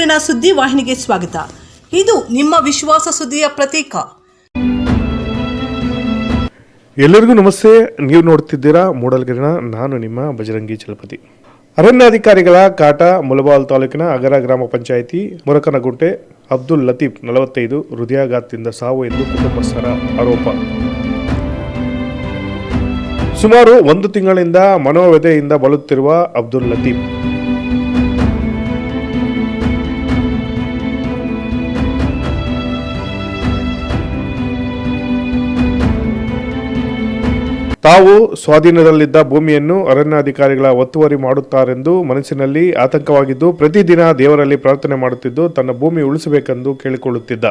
ಕಿರಣ ಸುದ್ದಿ ವಾಹಿನಿಗೆ ಸ್ವಾಗತ. ಇದು ನಿಮ್ಮ ವಿಶ್ವಾಸ ಸುದ್ದಿಯ ಪ್ರತೀಕ. ಎಲ್ಲರಿಗೂ ನಮಸ್ತೆ. ನೀವು ನೋಡ್ತಿದ್ದೀರಾ ಮೂಡಲ್ಗಿರಣ ನಾನು ನಿಮ್ಮ ಬಜರಂಗಿ ಚಲಪತಿ. ಅರಣ್ಯಾಧಿಕಾರಿಗಳ ಕಾಟ ಮುಲಬಾಲ್ ತಾಲೂಕಿನ ಅಗರ ಗ್ರಾಮ ಪಂಚಾಯಿತಿ ಮುರಕನಗುಂಟೆ ಅಬ್ದುಲ್ ಲತೀಫ್ ನಲವತ್ತೈದು ಹೃದಯಾಘಾತದಿಂದ ಸಾವು ಎಂದು ಕುಟುಂಬಸ್ಥರ ಆರೋಪ. ಸುಮಾರು ಒಂದು ತಿಂಗಳಿಂದ ಮನೋವ್ಯದೆಯಿಂದ ಬಳಲುತ್ತಿರುವ ಅಬ್ದುಲ್ ಲತೀಫ್ ತಾವು ಸ್ವಾಧೀನದಲ್ಲಿದ್ದ ಭೂಮಿಯನ್ನು ಅರಣ್ಯಾಧಿಕಾರಿಗಳ ಒತ್ತುವರಿ ಮಾಡುತ್ತಾರೆಂದು ಮನಸ್ಸಿನಲ್ಲಿ ಆತಂಕವಾಗಿದ್ದು ಪ್ರತಿದಿನ ದೇವರಲ್ಲಿ ಪ್ರಾರ್ಥನೆ ಮಾಡುತ್ತಿದ್ದು ತನ್ನ ಭೂಮಿ ಉಳಿಸಬೇಕೆಂದು ಕೇಳಿಕೊಳ್ಳುತ್ತಿದ್ದ.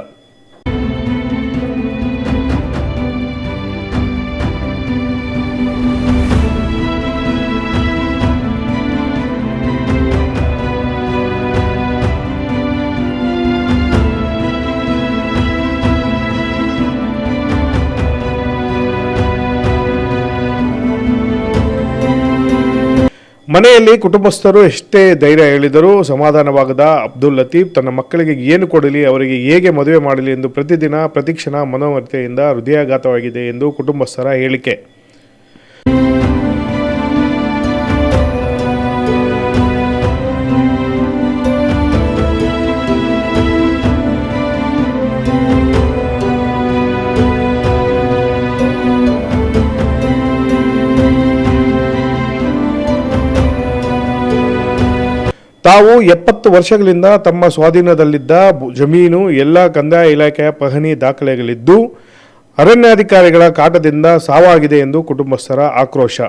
ಮನೆಯಲ್ಲಿ ಕುಟುಂಬಸ್ಥರು ಎಷ್ಟೇ ಧೈರ್ಯ ಹೇಳಿದರೂ ಸಮಾಧಾನವಾಗದ ಅಬ್ದುಲ್ ಲತೀಫ್ ತನ್ನ ಮಕ್ಕಳಿಗೆ ಏನು ಕೊಡಲಿ, ಅವರಿಗೆ ಹೇಗೆ ಮದುವೆ ಮಾಡಲಿ ಎಂದು ಪ್ರತಿದಿನ ಪ್ರತಿಕ್ಷಣ ಮನೋವರ್ತೆಯಿಂದ ಹೃದಯಾಘಾತವಾಗಿದೆ ಎಂದು ಕುಟುಂಬಸ್ಥರ ಹೇಳಿಕೆ. ತಾವು ಎಪ್ಪತ್ತು ವರ್ಷಗಳಿಂದ ತಮ್ಮ ಸ್ವಾಧೀನದಲ್ಲಿದ್ದ ಜಮೀನು, ಎಲ್ಲ ಕಂದಾಯ ಇಲಾಖೆಯ ಪಹಣಿ ದಾಖಲೆಗಳಿದ್ದು, ಅರಣ್ಯಾಧಿಕಾರಿಗಳ ಕಾಟದಿಂದ ಸಾವಾಗಿದೆ ಎಂದು ಕುಟುಂಬಸ್ಥರ ಆಕ್ರೋಶ.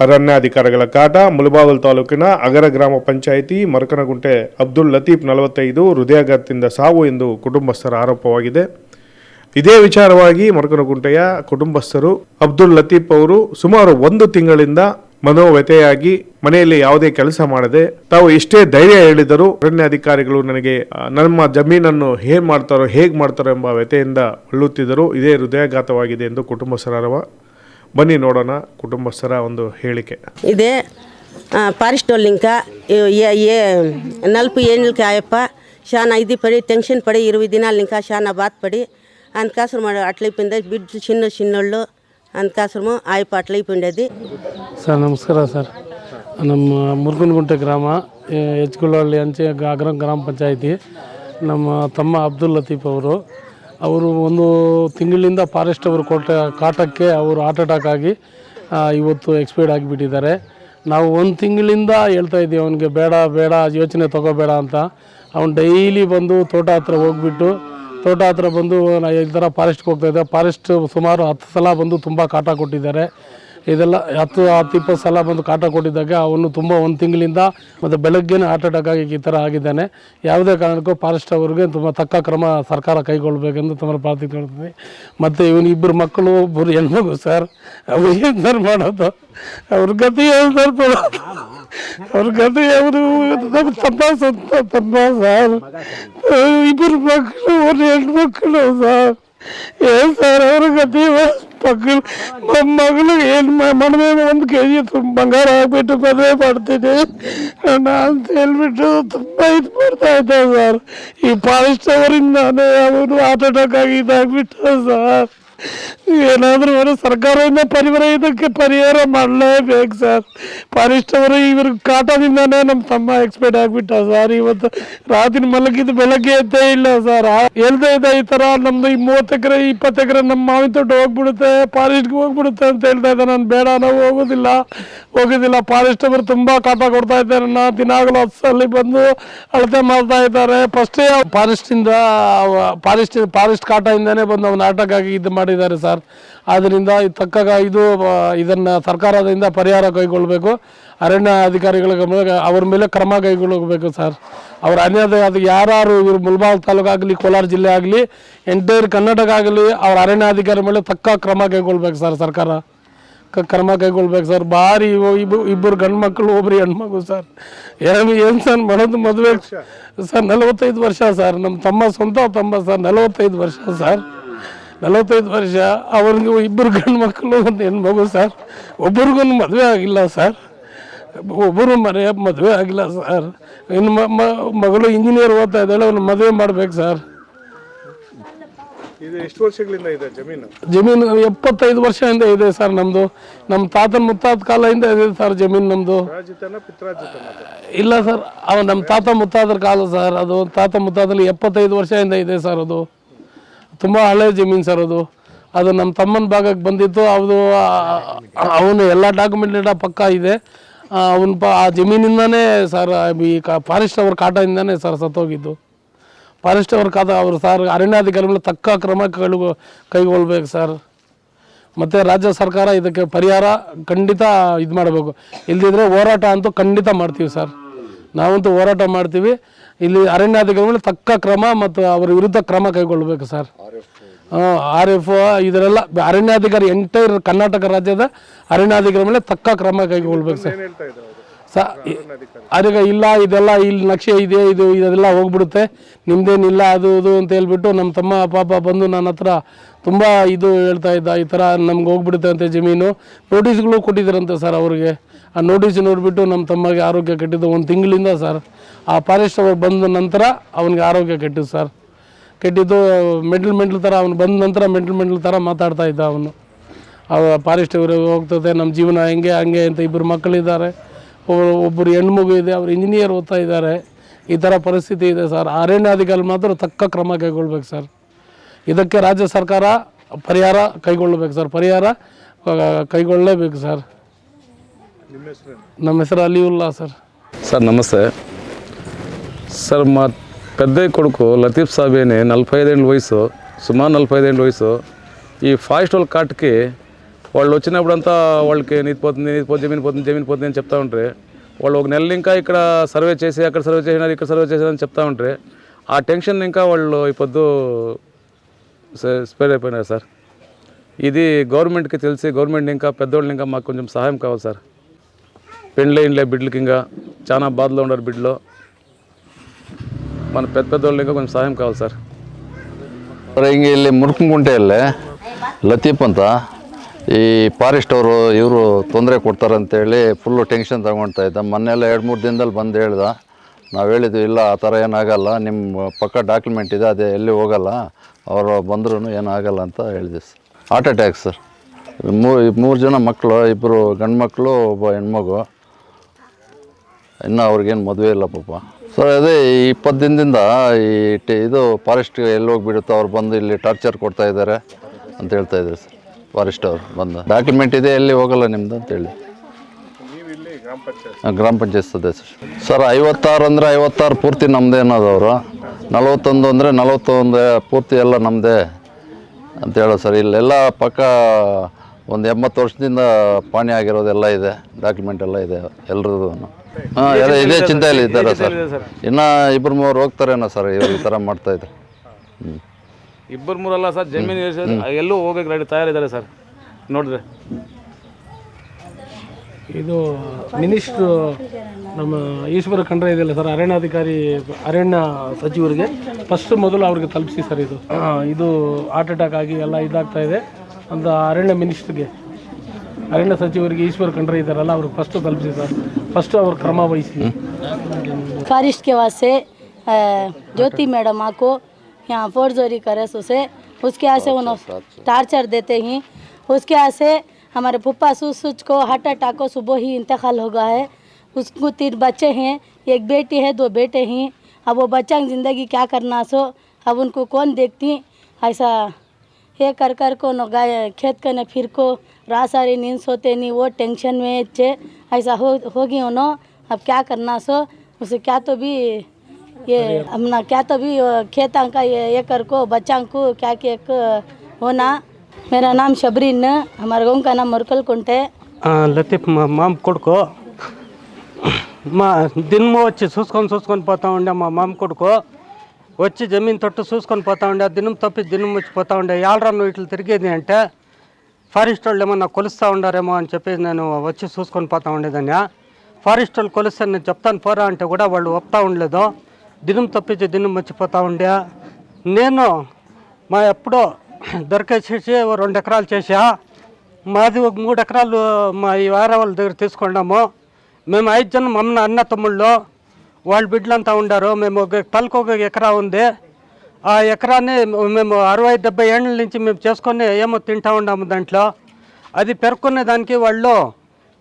ಅರಣ್ಯಾಧಿಕಾರಿಗಳ ಕಾಟ ಮುಲಬಾಗಲ್ ತಾಲೂಕಿನ ಅಗರ ಗ್ರಾಮ ಪಂಚಾಯಿತಿ ಮರಕನಗುಂಟೆ ಅಬ್ದುಲ್ ಲತೀಫ್ ನಲವತ್ತೈದು ಹೃದಯಾಘಾತದಿಂದ ಸಾವು ಎಂದು ಕುಟುಂಬಸ್ಥರ ಆರೋಪವಾಗಿದೆ. ಇದೇ ವಿಚಾರವಾಗಿ ಮರಕನಗುಂಟೆಯ ಕುಟುಂಬಸ್ಥರು ಅಬ್ದುಲ್ ಲತೀಫ್ ಅವರು ಸುಮಾರು ಒಂದು ತಿಂಗಳಿಂದ ಮನೋವ್ಯತೆಯಾಗಿ ಮನೆಯಲ್ಲಿ ಯಾವುದೇ ಕೆಲಸ ಮಾಡದೆ ತಾವು ಎಷ್ಟೇ ಧೈರ್ಯ ಹೇಳಿದರು ಅರಣ್ಯ ಅಧಿಕಾರಿಗಳು ನನಗೆ ನಮ್ಮ ಜಮೀನನ್ನು ಹೇಗೆ ಮಾಡ್ತಾರೋ ಹೇಗೆ ಮಾಡ್ತಾರೋ ಎಂಬ ವ್ಯತೆಯಿಂದ ಹೊಳ್ಳುತ್ತಿದ್ದರು ಇದೇ ಹೃದಯಾಘಾತವಾಗಿದೆ ಎಂದು ಕುಟುಂಬಸ್ಥರವ, ಬನ್ನಿ ನೋಡೋಣ ಕುಟುಂಬಸ್ಥರ ಒಂದು ಹೇಳಿಕೆ. ಇದೇ ಫಾರೆಸ್ಟ್ ಲಿಂಕ ನಲ್ಪ ಏನಿಲ್ಕ ಆಯಪ್ಪ ಶಾನ ಇದು ಪಡಿ, ಟೆನ್ಷನ್ ಪಡಿ, ಇರುವ ದಿನ ಲಿಂಕ ಶಾನ ಬಾತ್ ಪಡಿ ಅಂತ ಮಾಡಿ ಮಾಡೋ ಅಟ್ಲಿಪ್ಪಿಂದ ಬಿಡ್, ಚಿನ್ನ, ಚಿನ್ನಳ್ಳು బిడ్డలు చిన్న చిన్నోళ్ళు అందుకోసము ఆయప్ప అట్లయిపోయిండేది ಸರ್ ನಮಸ್ಕಾರ ಸರ್ ನಮ್ಮ ಮುರುಗನಗುಂಟೆ ಗ್ರಾಮ ಹೆಚ್ಕೊಳ್ಳಿ ಅಂಚೆ ಅಗ್ರ ಗ್ರಾಮ ಪಂಚಾಯಿತಿ ನಮ್ಮ ತಮ್ಮ ಅಬ್ದುಲ್ ಲತೀಫ್ ಅವರು ಅವರು ಒಂದು ತಿಂಗಳಿಂದ ಫಾರೆಸ್ಟ್ ಅವರು ಕೊಟ್ಟ ಕಾಟಕ್ಕೆ ಅವರು ಹಾರ್ಟ್ ಅಟ್ಯಾಕ್ ಆಗಿ ಆ, ಇವತ್ತು ಎಕ್ಸ್ಪೈರ್ಡ್ ಆಗಿಬಿಟ್ಟಿದ್ದಾರೆ ನಾವು ಒಂದು ತಿಂಗಳಿಂದ ಹೇಳ್ತಾ ಇದ್ದೀವಿ ಅವನಿಗೆ ಬೇಡ ಬೇಡ ಯೋಚನೆ ತಗೋಬೇಡ ಅಂತ ಅವ್ನು ಡೈಲಿ ಬಂದು ತೋಟ ಹತ್ರ ಹೋಗ್ಬಿಟ್ಟು ತೋಟ ಹತ್ರ ಬಂದು ನಾ ಈ ಥರ ಫಾರೆಸ್ಟ್ಗೆ ಹೋಗ್ತಾ ಇದ್ದೆ. ಫಾರೆಸ್ಟ್ ಸುಮಾರು ಹತ್ತು ಸಲ ಬಂದು ತುಂಬ ಕಾಟ ಕೊಟ್ಟಿದ್ದಾರೆ. ಇದೆಲ್ಲ ಹತ್ತು ಹತ್ತು, ಇಪ್ಪತ್ತು ಸಲ ಬಂದು ಕಾಟ ಕೊಟ್ಟಿದ್ದಾಗ ಅವನು ತುಂಬ ಒಂದು ತಿಂಗಳಿಂದ ಮತ್ತು ಬೆಳಗ್ಗೆನೇ ಹಾರ್ಟ್ ಅಟ್ಯಾಕ್ ಆಗಿ ಈ ಥರ ಆಗಿದ್ದಾನೆ. ಯಾವುದೇ ಕಾರಣಕ್ಕೂ ಫಾರೆಸ್ಟ್ ಅವ್ರಿಗೆ ತುಂಬ ತಕ್ಕ ಕ್ರಮ ಸರ್ಕಾರ ಕೈಗೊಳ್ಳಬೇಕೆಂದು ತುಂಬ ಪ್ರಾರ್ಥಿಸ್ಕೊಳ್ತೀನಿ ಮತ್ತು ಇವನು ಇಬ್ಬರು ಮಕ್ಕಳು ಒಬ್ಬರು ಹೆಣ್ಮಗು ಸರ್ ಅವ್ರು ಏನು ಸರ್ ಮಾಡೋದು? ಅವ್ರ ಗತಿ ಏನು ಸರ್ ಅವ್ರ ಗತಿ ಅವರು ತಪ್ಪ ಸ್ವಂತ ತಮ್ಮ ಸರ್ ಇಬ್ಬರು ಮಕ್ಕಳು, ಒಂದು ಹೆಣ್ಮಕ್ಳು ಸರ್ ಏನು ಸರ್ ಅವ್ರ ಗತಿ? ಮಕ್ಕಳು ನಮ್ಮ ಮಗಳು ಏನು ಮದುವೆ ಒಂದು ಕೆ ಜಿ ಬಂಗಾರ ಹಾಕ್ಬಿಟ್ಟು ಮದುವೆ ಮಾಡ್ತೀನಿ. ಅಣ್ಣ ಅಂತ ಹೇಳ್ಬಿಟ್ಟು ತುಂಬ ಇದು ಮಾಡ್ತಾ ಇದ್ದೆ ಸರ್. ಈ ಫಾರೆಸ್ಟ್ ಅವರಿಂದಾನೆ ಅವನು ಹಾರ್ಟ್ ಅಟ್ಯಾಕ್ ಆಗಿ ಇದಾಗ್ಬಿಟ್ಟು ಸರ್. ಏನಾದರೂ ಅವರು ಸರ್ಕಾರದಿಂದ ಪರಿಹಾರ, ಇದಕ್ಕೆ ಪರಿಹಾರ ಮಾಡಲೇಬೇಕು ಸರ್. ಫಾರೆಸ್ಟ್ ಅವರು ಇವ್ರ ಕಾಟದಿಂದಾನೇ ನಮ್ಮ ತಮ್ಮ ಎಕ್ಸ್ಪೈರ್ಡ್ ಆಗಿಬಿಟ್ಟ ಸರ್. ಇವತ್ತು ರಾತ್ರಿ ಮಲಗಿದ್ದು ಬೆಳಗ್ಗೆ ಎದ್ದೇ ಇಲ್ಲ ಸರ್. ಎಲ್ದೇ ಇದೆ ಈ ಥರ ನಮ್ದು ಈ ಮೂವತ್ತು ಎಕರೆ, ಇಪ್ಪತ್ತು ಎಕರೆ ನಮ್ಮ ಮಾವಿನ ತೋಟ ಹೋಗ್ಬಿಡುತ್ತೆ, ಫಾರೆಸ್ಟ್ಗೆ ಹೋಗ್ಬಿಡುತ್ತೆ ಅಂತ ಹೇಳ್ತಾ ಇದ್ದ. ನಾನು ಬೇಡ, ನಾವು ಹೋಗೋದಿಲ್ಲ. ಹೋಗೋದಿಲ್ಲ. ಫಾರೆಸ್ಟ್ ಅವರು ತುಂಬ ಕಾಟ ಕೊಡ್ತಾ ಇದ್ದಾರೆ. ನಾ ದಿನಾಗಲೂ ಹತ್ತಲ್ಲಿ ಬಂದು ಅಳತೆ ಮಾಡ್ತಾ ಇದ್ದಾರೆ. ಫಸ್ಟೇ ಫಾರೆಸ್ಟಿಂದ ಫಾರೆಸ್ಟ್ ಫಾರೆಸ್ಟ್ ಕಾಟದಿಂದನೇ ಬಂದು ಅವ್ನ ನಾಟಕ ಇದು ಇದು ಮಾಡಿದ್ದಾರೆ ಸರ್. ಆದ್ದರಿಂದ ತಕ್ಕಾಗ ಇದು ಇದನ್ನು ಸರ್ಕಾರದಿಂದ ಪರಿಹಾರ ಕೈಗೊಳ್ಳಬೇಕು ಅರಣ್ಯ ಅಧಿಕಾರಿಗಳ ಅವ್ರ ಮೇಲೆ ಕ್ರಮ ಕೈಗೊಳ್ಳಬೇಕು ಸರ್. ಅವ್ರ ಅನ್ಯಾಯ ಅದು ಯಾರು ಇವರು ಮುಲ್ಬಾಲ್ ತಾಲೂಕು ಆಗಲಿ ಕೋಲಾರ ಜಿಲ್ಲೆ ಆಗಲಿ ಎಂಟೈರ್ ಕರ್ನಾಟಕ ಆಗಲಿ ಅವ್ರ ಅರಣ್ಯ ಅಧಿಕಾರಿ ಮೇಲೆ ತಕ್ಕ ಕ್ರಮ ಕೈಗೊಳ್ಬೇಕು ಸರ್ ಸರ್ಕಾರ. ಕ್ರಮ ಕೈಗೊಳ್ಬೇಕು ಸರ್. ಭಾರಿ ಇಬ್ಬರು ಇಬ್ಬರು ಗಂಡು ಮಕ್ಕಳು ಒಬ್ರು ಹೆಣ್ಮಗು ಸರ್. ಏನು ಏನು ಸರ್ ಮಾಡೋದು ಮದುವೆ? ಸರ್ ನಲವತ್ತೈದು ವರ್ಷ ಸರ್. ನಮ್ಮ ತಮ್ಮ ಸ್ವಂತ ತಮ್ಮ ಸರ್ ನಲವತ್ತೈದು ವರ್ಷ ಸರ್. ನಲವತ್ತೈದು ವರ್ಷ ಅವ್ರಿಗೆ ಇಬ್ಬರು ಗಂಡು ಮಕ್ಕಳು ಒಂದು ಮಗು ಸರ್. ಒಬ್ರಿಗೂ ಮದುವೆ ಆಗಿಲ್ಲ ಸರ್. ಒಬ್ಬರು ಮನೆ ಮದುವೆ ಆಗಿಲ್ಲ ಸರ್. ಇನ್ನು ಮಗಳು ಇಂಜಿನಿಯರ್ ಓದ್ತಾ ಇದ್ದಾಳೆ ಅವ್ನು ಮದುವೆ ಮಾಡ್ಬೇಕು ಸರ್. ಇದು ಎಷ್ಟು ವರ್ಷಗಳಿಂದ ಇದೆ ಜಮೀನು? ಜಮೀನು ಎಪ್ಪತ್ತೈದು ವರ್ಷದಿಂದ ಇದೆ ಸರ್ ನಮ್ಮದು ನಮ್ಮ ತಾತನ ಮುತ್ತಾತ ಕಾಲದಿಂದ ಇದೆ ಸರ್ ಜಮೀನು ನಮ್ಮದು ಇಲ್ಲ ಸರ್ ಅವ ನಮ್ಮ ತಾತ ಮುತ್ತಾದ್ರ ಕಾಲ ಸರ್. ಅದು ತಾತ ಮುತ್ತಾದಲ್ಲಿ ಎಪ್ಪತ್ತೈದು ವರ್ಷದಿಂದ ಇದೆ ಸರ್ ಅದು. ತುಂಬ ಹಳೆ ಜಮೀನು ಸರ್ ಅದು. ಅದು ನಮ್ಮ ತಮ್ಮನ ಭಾಗಕ್ಕೆ ಬಂದಿತ್ತು ಅದು ಅವನು ಎಲ್ಲ ಡಾಕ್ಯುಮೆಂಟ್ ಪಕ್ಕ ಇದೆ. ಅವನ ಪ, ಆ ಜಮೀನಿಂದನೇ ಸರ್ ಈ ಫಾರೆಸ್ಟ್ ಅವ್ರ ಕಾಟದಿಂದನೇ ಸರ್ ಸತ್ತೋಗಿದ್ದು. ಫಾರೆಸ್ಟ್ ಅವ್ರ ಕಾಟ, ಅವರು ಸರ್, ಅರಣ್ಯಾಧಿಕಾರಿಗಳು ತಕ್ಕ ಕ್ರಮ ಕೈಗೊಳ್ಬೇಕು ಸರ್. ಮತ್ತು ರಾಜ್ಯ ಸರ್ಕಾರ ಇದಕ್ಕೆ ಪರಿಹಾರ ಖಂಡಿತ ಇದು ಮಾಡಬೇಕು. ಇಲ್ಲದಿದ್ದರೆ ಹೋರಾಟ ಅಂತೂ ಖಂಡಿತ ಮಾಡ್ತೀವಿ ಸರ್. ನಾವಂತೂ ಹೋರಾಟ ಮಾಡ್ತೀವಿ. ಇಲ್ಲಿ ಅರಣ್ಯಾಧಿಕಾರಿಗಳು ತಕ್ಕ ಕ್ರಮ ಮತ್ತು ಅವರ ವಿರುದ್ಧ ಕ್ರಮ ಕೈಗೊಳ್ಬೇಕು ಸರ್. ಆರ್ ಎಫ್ ಇದರೆಲ್ಲ ಅರಣ್ಯಾಧಿಕಾರಿ ಎಂಟೈರ್ ಕರ್ನಾಟಕ ರಾಜ್ಯದ ಅರಣ್ಯಾಧಿಕಾರಿ ಮೇಲೆ ತಕ್ಕ ಕ್ರಮ ಕೈಗೊಳ್ಬೇಕು ಸರ್. ಅದೀಗ ಇಲ್ಲ, ಇದೆಲ್ಲ ಇಲ್ಲಿ ನಕ್ಷೆ ಇದೆ, ಇದು, ಇದೆಲ್ಲ ಹೋಗ್ಬಿಡುತ್ತೆ. ನಿಮ್ದೇನಿಲ್ಲ, ಅದು, ಇದು ಅಂತ ಹೇಳ್ಬಿಟ್ಟು ನಮ್ಮ ತಮ್ಮ ಪಾಪ ಬಂದು ನನ್ನ ಹತ್ರ ತುಂಬ ಇದು ಹೇಳ್ತಾ ಇದ್ದ, ಈ ಥರ ನಮ್ಗೆ ಹೋಗ್ಬಿಡುತ್ತೆ ಅಂತೆ ಜಮೀನು. ನೋಟಿಸ್ಗಳು ಕೊಟ್ಟಿದ್ದಾರಂತೆ ಸರ್ ಅವ್ರಿಗೆ. ಆ ನೋಟಿಸ್ ನೋಡಿಬಿಟ್ಟು ನಮ್ಮ ತಮ್ಮಗೆ ಆರೋಗ್ಯ ಕೆಟ್ಟಿದ್ದು ಒಂದು ತಿಂಗಳಿಂದ ಸರ್. ಆ ಫಾರೆಸ್ಟ್ ಅವ್ರು ಬಂದ ನಂತರ ಅವನಿಗೆ ಆರೋಗ್ಯ ಕೆಟ್ಟಿದ್ದು ಸರ್. ಕೆಟ್ಟಿದ್ದು ಮೆಂಟಲ್ ಮೆಂಟಲ್ ಥರ ಅವನು ಬಂದ ನಂತರ ಮೆಂಟಲ್ ಮೆಂಟಲ್ ಥರ ಮಾತಾಡ್ತಾ ಇದ್ದ ಅವನು. ಅವ ಫಾರೆಸ್ಟ್ ಇವ್ರಿಗೆ ಹೋಗ್ತದೆ, ನಮ್ಮ ಜೀವನ ಹೆಂಗೆ, ಹಂಗೆ ಅಂತ ಇಬ್ಬರು ಮಕ್ಕಳಿದ್ದಾರೆ. ಒಬ್ಬರು ಹೆಣ್ಮಗು ಇದೆ, ಅವ್ರು ಇಂಜಿನಿಯರ್ ಓದ್ತಾ ಇದ್ದಾರೆ. ಈ ಥರ ಪರಿಸ್ಥಿತಿ ಇದೆ ಸರ್. ಅರಣ್ಯಾಧಿಕಾರಿ ಮಾತ್ರ ತಕ್ಕ ಕ್ರಮ ಕೈಗೊಳ್ಬೇಕು ಸರ್. ಇದಕ್ಕೆ ರಾಜ್ಯ ಸರ್ಕಾರ ಪರಿಹಾರ ಕೈಗೊಳ್ಳಬೇಕು ಸರ್. ಪರಿಹಾರ ಕೈಗೊಳ್ಳಲೇಬೇಕು ಸರ್. ನಿಮ್ಮ ಹೆಸರೇನು ನಮ್ಮ ಹೆಸರು ಅಲಿಯುಲ್ಲಾ ಸರ್ సార్ నమస్తే సార్ మా పెద్ద కొడుకు లతీఫ్ సాబేని నలభై ఐదేళ్ళ వయసు సుమారు నలభై ఐదేళ్ళ వయసు ఈ ఫారెస్ట్ వాళ్ళ కాట్కి వాళ్ళు వచ్చినప్పుడంతా వాళ్ళకి నీతి పోతుంది నీతి పోతుంది జమీన్ పోతుంది జమీన్ పోతుంది అని చెప్తా ఉంటారు వాళ్ళు ఒక నెల ఇంకా ఇక్కడ సర్వే చేసి అక్కడ సర్వే చేసినారు ఇక్కడ సర్వే చేసినారని చెప్తా ఉంటారు ఆ టెన్షన్ ఇంకా వాళ్ళు ఈ పొద్దు స్ప్రెడ్ అయిపోయినారు సార్ ఇది గవర్నమెంట్కి తెలిసి గవర్నమెంట్ ఇంకా పెద్దోళ్ళు ఇంకా మాకు కొంచెం సహాయం కావాలి సార్ పెళ్ళైన్లే బిడ్డలకి ఇంకా చాలా బాధలో ఉన్నారు బిడ్డలో మన పెద్ద పెద్దోళ్ళు ఇంకా కొంచెం సహాయం కావాలి సార్ ಸರ್ ಹಿಂಗೆ ಇಲ್ಲಿ ಮುರ್ಕುಂಗುಂಟೆಯಲ್ಲೇ ಲತೀಫ್ ಅಂತ ಈ ಫಾರೆಸ್ಟ್ ಅವರು ಇವರು ತೊಂದರೆ ಕೊಡ್ತಾರಂತೇಳಿ ಫುಲ್ಲು ಟೆನ್ಷನ್ ತಗೊಳ್ತಾ ಇದ್ದ ಮೊನ್ನೆಲ್ಲ ಎರಡು ಮೂರು ದಿನದಲ್ಲಿ ಬಂದು ಹೇಳ್ದ ನಾವು ಹೇಳಿದ್ವಿ ಇಲ್ಲ ಆ ಥರ ಏನಾಗಲ್ಲ ನಿಮ್ಮ ಪಕ್ಕ ಡಾಕ್ಯುಮೆಂಟ್ ಇದೆ ಅದೇ ಎಲ್ಲಿ ಹೋಗಲ್ಲ ಅವರು ಬಂದ್ರೂ ಏನಾಗಲ್ಲ ಅಂತ ಹೇಳಿದೆ ಸರ್ ಹಾರ್ಟ್ ಅಟ್ಯಾಕ್ ಸರ್ ಮೂರು ಮೂರು ಜನ ಮಕ್ಕಳು ಇಬ್ಬರು ಗಂಡು ಮಕ್ಕಳು ಒಬ್ಬ ಹೆಣ್ಮಗು ಇನ್ನೂ ಅವ್ರಿಗೇನು ಮದುವೆ ಇಲ್ಲ ಪಾಪ. ಸರ್ ಅದೇ ಈ ಇಪ್ಪತ್ತು ದಿನದಿಂದ ಈ ಟಿ- ಇದು ಫಾರೆಸ್ಟ್ ಎಲ್ಲಿ ಹೋಗಿಬಿಡುತ್ತೋ ಅವ್ರು ಬಂದು ಇಲ್ಲಿ ಟಾರ್ಚರ್ ಕೊಡ್ತಾ ಇದ್ದಾರೆ ಅಂತ ಹೇಳ್ತಾ ಇದ್ದಾರೆ ಸರ್ ಫಾರೆಸ್ಟ್ ಅವರು ಬಂದು. ಡಾಕ್ಯುಮೆಂಟ್ ಇದೆ ಎಲ್ಲಿ ಹೋಗಲ್ಲ ನಿಮ್ಮದು ಅಂತೇಳಿ ಗ್ರಾಮ ಪಂಚಾಯತ್. ಆ, ಗ್ರಾಮ ಪಂಚಾಯತ್ ಸದಸ್ಯ ಸರ್ ಐವತ್ತಾರು ಅಂದರೆ ಐವತ್ತಾರು ಪೂರ್ತಿ ನಮ್ಮದೇ ಅನ್ನೋದು ಅವರು. ನಲವತ್ತೊಂದು ಅಂದರೆ ನಲವತ್ತೊಂದು ಪೂರ್ತಿ ಎಲ್ಲ ನಮ್ಮದೇ ಅಂತ ಹೇಳೋದು ಸರ್ ಇಲ್ಲೆಲ್ಲ ಪಕ್ಕ ಒಂದು ಎಂಬತ್ತು ವರ್ಷದಿಂದ ಪಾಣಿ ಆಗಿರೋದೆಲ್ಲ ಇದೆ. ಡಾಕ್ಯುಮೆಂಟ್ ಎಲ್ಲ ಇದೆ ಎಲ್ರದ್ದು ಹಾಂ ಎಲ್ಲ ಇದೇ ಚಿಂತೆಯಲ್ಲಿ ಇದ್ದಾರೆ ಸರ್. ಇನ್ನು ಇಬ್ಬರು ಮೂವರು ಹೋಗ್ತಾರೇನೋ ಸರ್ ಇವ್ರು ಈ ಥರ ಮಾಡ್ತಾ ಇದ್ದಾರೆ. ಹ್ಞೂ ಇಬ್ಬರು ಮೂರಲ್ಲ ಸರ್ ಜಮೀನು ಎಲ್ಲೂ ಹೋಗಕ್ಕೆ ರೆಡಿ ತಯಾರಿದ್ದಾರೆ ಸರ್. ನೋಡಿದ್ರೆ. ಇದು ಮಿನಿಸ್ಟ್ರು ನಮ್ಮ ಈಶ್ವರ ಖಂಡ್ರೆ ಇದೆಯಲ್ಲ ಸರ್ ಅರಣ್ಯಾಧಿಕಾರಿ ಅರಣ್ಯ ಸಚಿವರಿಗೆ ಫಸ್ಟ್ ಮೊದಲು ಅವ್ರಿಗೆ ತಲುಪಿಸಿ ಸರ್ ಇದು. ಆ, ಇದು ಹಾರ್ಟ್ ಅಟ್ಯಾಕ್ ಆಗಿ ಎಲ್ಲ ಇದಾಗ್ತಾ ಇದೆ. ಅಂತ ಅರಣ್ಯ ಮಿನಿಸ್ಟ್ರಿಗೆ ಅರಣ್ಯ ಸಚಿವರಿಗೆ ಈಶ್ವರ ಖಂಡ್ರೆ ಇದ್ದಾರಲ್ಲ ಅವ್ರಿಗೆ ಫಸ್ಟ್ ತಲುಪಿಸಿ ಸರ್. ಫಸ್ಟ್ ಅವ್ರ ಕ್ರಮ ವಹಿಸಿ फॉरेस्ट के वास्ते अ, ज्योति मैडम को यहाँ फोर्जरी करे सो से उसके यहाँ से उन्होंने टार्चर देते ही उसके यहाँ से हमारे पुप्पा सुच को हार्ट अटैक को सुबह ही इंतकाल हो गया है उसको तीन बच्चे हैं एक बेटी है दो बेटे हैं अब वो बच्चा की ज़िंदगी क्या करना सो अब उनको कौन देखती ऐसा ये कर कर को न गाय खेत कने फिर को रात सारी नींद सोते नहीं वो टेंशन में चे ऐसा हो होगी उन्हों अब क्या करना सो उसे क्या तो भी ये अपना क्या तो भी खेता का ये ये कर को बच्चा को क्या क्या एक होना मेरा नाम शबरीन हमारे गाँव का नाम मुरकल कुंट है ఆ, లతీఫ్ మా మామ కొడుకు మా దినము వచ్చి చూసుకొని చూసుకొని పోతా ఉండే మా మామ కొడుకు వచ్చి జమీన్ తొట్టు చూసుకొని పోతా ఉండే దినం తప్పి దినం వచ్చి పోతా ఉండే ఏళ్ళరా నువ్వు ఇట్లా తిరిగేది అంటే ఫారెస్ట్ వాళ్ళు ఏమన్నా కొలుస్తూ ఉండారేమో అని చెప్పేసి నేను వచ్చి చూసుకొని పోతా ఉండేదాన్ని. ఫారెస్ట్ వాళ్ళు కొలిస్తే నేను చెప్తాను పోరా అంటే కూడా వాళ్ళు ఒప్తా ఉండలేదు. దినం తప్పించి దినం మర్చిపోతూ ఉండే. నేను మా ఎప్పుడో దొరికేసేసి ఓ రెండు ఎకరాలు చేసా మాది ఒక మూడు ఎకరాలు మా ఈ వేరే వాళ్ళ దగ్గర తీసుకున్నాము. మేము ఐదు జనం మమ్మల్ని అన్న తమ్ముళ్ళు. వాళ్ళ బిడ్డలంతా ఉండారు. మేము ఒక తలకొక ఎకరా ఉంది. ఆ ఎకరాన్ని మేము అరవై డెబ్బై ఏళ్ళ నుంచి మేము చేసుకొని ఏమో తింటా ఉన్నాము దాంట్లో. అది పెరుక్కునే దానికి వాళ్ళు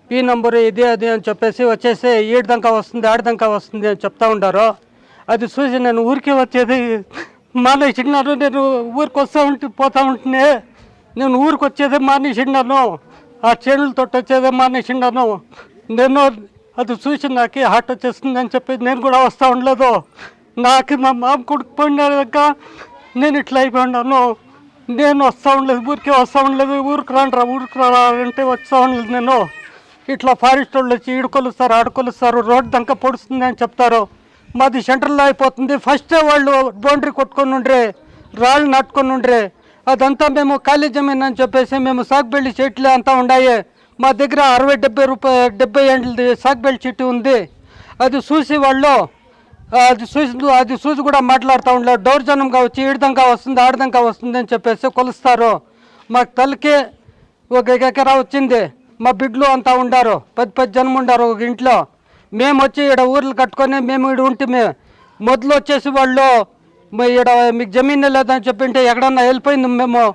పీ నంబరు ఇది అది అని చెప్పేసి వచ్చేసి ఈడదంకా వస్తుంది ఆడదంకా వస్తుంది అని చెప్తా ఉండారు. అది చూసి నేను ఊరికే వచ్చేది మానేసినారు నేను ఊరికి వస్తూ ఉంటే పోతూ ఉంటేనే నేను ఊరికి వచ్చేదే మానేసినాను ఆ చేనులతో వచ్చేదే మానేసినాను నేను అది చూసి నాకు హార్ట్ వచ్చేస్తుంది అని చెప్పి నేను కూడా వస్తూ ఉండలేదు. నాకు మా మామ కొడుకు పోయినాక నేను ఇట్లా అయిపోయినాను. నేను వస్తా ఉండలేదు ఊరికే వస్తా ఉండలేదు. ఊరికి రాండ్రా ఊరికి రా అంటే వస్తా ఉండలేదు నేను. ఇట్లా ఫారెస్ట్ వాళ్ళు వచ్చి ఈడుకొలుస్తారు ఆడుకొలుస్తారు. రోడ్డు దంక పొడుస్తుంది అని చెప్తారు. మాది సెంటర్లో అయిపోతుంది. ఫస్టే వాళ్ళు బౌండరీ కొట్టుకొని ఉండ్రే రాళ్ళు నాటుకొని ఉండ్రే. అదంతా మేము ఖాళీ జమీన్ అని చెప్పేసి మేము సాగుబెళ్ళి చెట్లు అంతా ఉన్నాయి మా దగ్గర అరవై డెబ్బై రూపాయ డెబ్బై ఏండ్లది సాగుబెళ్ళి చెట్టు ఉంది. అది చూసి వాళ్ళు అది చూసి అది చూసి కూడా మాట్లాడుతూ ఉండలేదు దౌర్జన్యంగా వచ్చి ఈడదంగా వస్తుంది ఆడదంగా వస్తుంది అని చెప్పేసి కొలుస్తారు. మాకు తల్లికి ఒక ఎకరా వచ్చింది. మా బిడ్డలు అంతా ఉండారు. పది పది జనం ఉండారు ఒక ఇంట్లో. మేము వచ్చి ఇక్కడ ఊర్లు కట్టుకొని మేము ఇక్కడ ఉంటే మొదలు వచ్చేసి వాళ్ళు ఇక్కడ ఈడ మీకు జమీన్ లేదని చెప్పింటే ఎక్కడన్నా వెళ్ళిపోయింది మేము.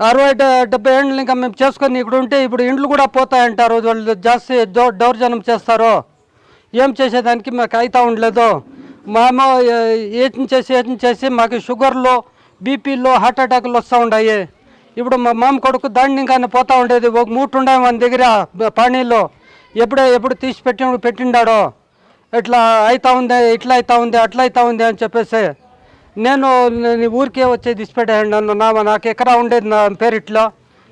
అరవై డె- డెబ్బై ఏళ్ళు ఇంకా మేము చేసుకొని ఇక్కడ ఉంటే ఇప్పుడు ఇండ్లు కూడా పోతాయంటారు వాళ్ళు. జాస్తి దౌర్జన్యం చేస్తారు. ఏం చేసేదానికి మాకు అవుతా ఉండలేదు. మా అమ్మ ఏం చేసి ఏం చేసి మాకు షుగర్లు బీపీలో హార్ట్ అటాక్లు వస్తూ ఉన్నాయి ఇప్పుడు మా మామ కొడుకు దాన్ని ఇంకా పోతూ ఉండేది. ఒక మూట ఉండే మన దగ్గర బ- పానీలో ఎప్పుడే ఎప్పుడు తీసి పెట్టి పెట్టిండాడో. ఇట్లా అవుతా ఉంది ఇట్లా అవుతా ఉంది అట్లా అవుతా ఉంది అని చెప్పేసి నేను ఊరికే వచ్చేది ఇచ్చిపెట్టేసినాను నా నాకు ఎకరా ఉండేది నా పేరిట్లో.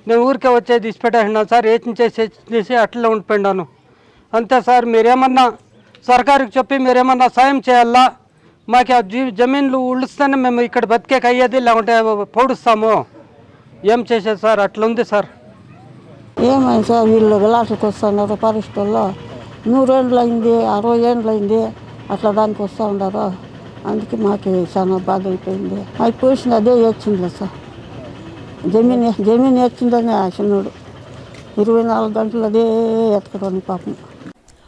నేను ఊరికే వచ్చేది ఇచ్చిపెట్టేసినాను సార్ ఏం చేసి చేసి అట్లా ఉండిపోయినాను అంతే సార్ మీరేమన్నా సర్కారుకి చెప్పి మీరేమన్నా సాయం చేయాలా? మాకు ఆ జీ జమీన్లు ఉడుస్తేనే మేము ఇక్కడ బతికేకి అయ్యేది లేకుంటే పొడుస్తాము. ఏం చేసేది సార్? అట్లా ఉంది సార్. ఏమైంది సార్? వీళ్ళు విలాసకి వస్తున్నారు పరిస్థితుల్లో. నూరేళ్ళు అయింది అరవై ఏళ్ళు అయింది అట్లా దానికి వస్తూ ఉన్నారు. అందుకే మాకు చాలా బాధ అయిపోయింది. అయిపోయింది అదే ఏడ్చింది సార్. జమీన్ జమీన్ ఏడ్చిందని ఆ చిన్నోడు ఇరవై నాలుగు గంటలు అదే ఎత్తకడం పాపం.